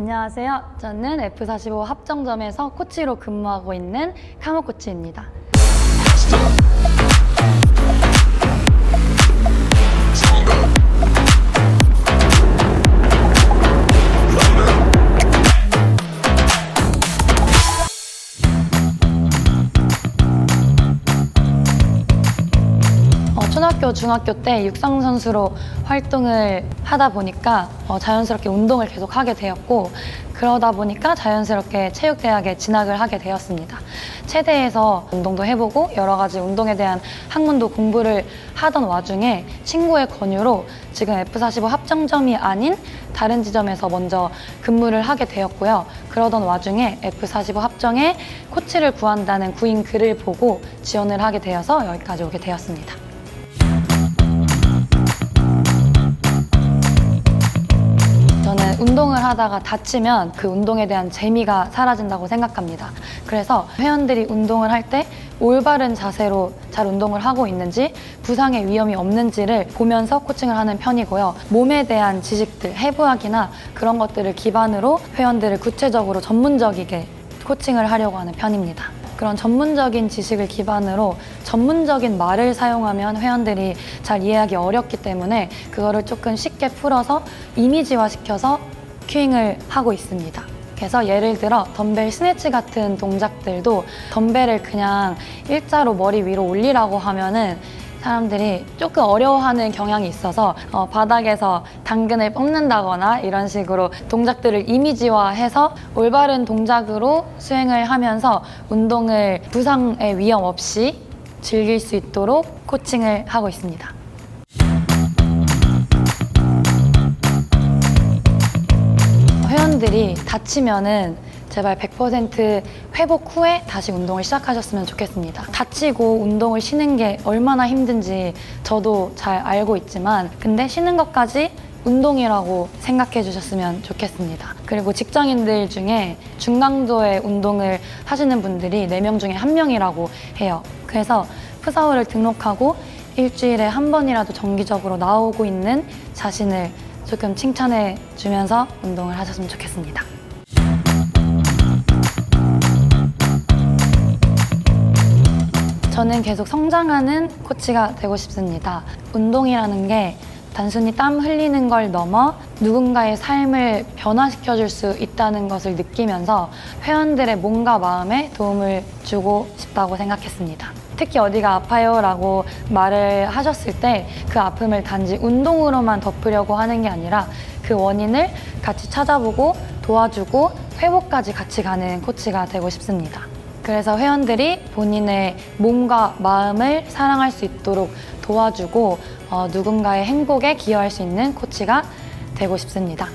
안녕하세요. 저는 F45 합정점에서 코치로 근무하고 있는 카모 코치입니다. 초등학교, 중학교 때 육상 선수로 활동을 하다 보니까 어, 자연스럽게 운동을 계속 하게 되었고 그러다 보니까 자연스럽게 체육대학에 진학을 하게 되었습니다. 체대에서 운동도 해보고 여러 가지 운동에 대한 학문도 공부를 하던 와중에 친구의 권유로 지금 F45 합정점이 아닌 다른 지점에서 먼저 근무를 하게 되었고요. 그러던 와중에 F45 합정에 코치를 구한다는 구인 글을 보고 지원을 하게 되어서 여기까지 오게 되었습니다. 운동을 하다가 다치면 그 운동에 대한 재미가 사라진다고 생각합니다. 그래서 회원들이 운동을 할 때 올바른 자세로 잘 운동을 하고 있는지 부상의 위험이 없는지를 보면서 코칭을 하는 편이고요. 몸에 대한 지식들, 해부학이나 그런 것들을 기반으로 회원들을 구체적으로 전문적이게 코칭을 하려고 하는 편입니다. 그런 전문적인 지식을 기반으로 전문적인 말을 사용하면 회원들이 잘 이해하기 어렵기 때문에 그거를 조금 쉽게 풀어서 이미지화 시켜서 큐잉을 하고 있습니다. 그래서 예를 들어 덤벨 스네치 같은 동작들도 덤벨을 그냥 일자로 머리 위로 올리라고 하면은 사람들이 조금 어려워하는 경향이 있어서 어, 바닥에서 당근을 뽑는다거나 이런 식으로 동작들을 이미지화해서 올바른 동작으로 수행을 하면서 운동을 부상의 위험 없이 즐길 수 있도록 코칭을 하고 있습니다. 회원들이 다치면은 제발 100% 회복 후에 다시 운동을 시작하셨으면 좋겠습니다. 다치고 운동을 쉬는 게 얼마나 힘든지 저도 잘 알고 있지만 근데 쉬는 것까지 운동이라고 생각해 주셨으면 좋겠습니다. 그리고 직장인들 중에 중강도의 운동을 하시는 분들이 4명 중에 1명이라고 해요. 그래서 푸사오를 등록하고 일주일에 한 번이라도 정기적으로 나오고 있는 자신을 조금 칭찬해 주면서 운동을 하셨으면 좋겠습니다. 저는 계속 성장하는 코치가 되고 싶습니다. 운동이라는 게 단순히 땀 흘리는 걸 넘어 누군가의 삶을 변화시켜 줄 수 있다는 것을 느끼면서 회원들의 몸과 마음에 도움을 주고 싶다고 생각했습니다. 특히 어디가 아파요라고 말을 하셨을 때 그 아픔을 단지 운동으로만 덮으려고 하는 게 아니라 그 원인을 같이 찾아보고 도와주고 회복까지 같이 가는 코치가 되고 싶습니다. 그래서 회원들이 본인의 몸과 마음을 사랑할 수 있도록 도와주고 어, 누군가의 행복에 기여할 수 있는 코치가 되고 싶습니다.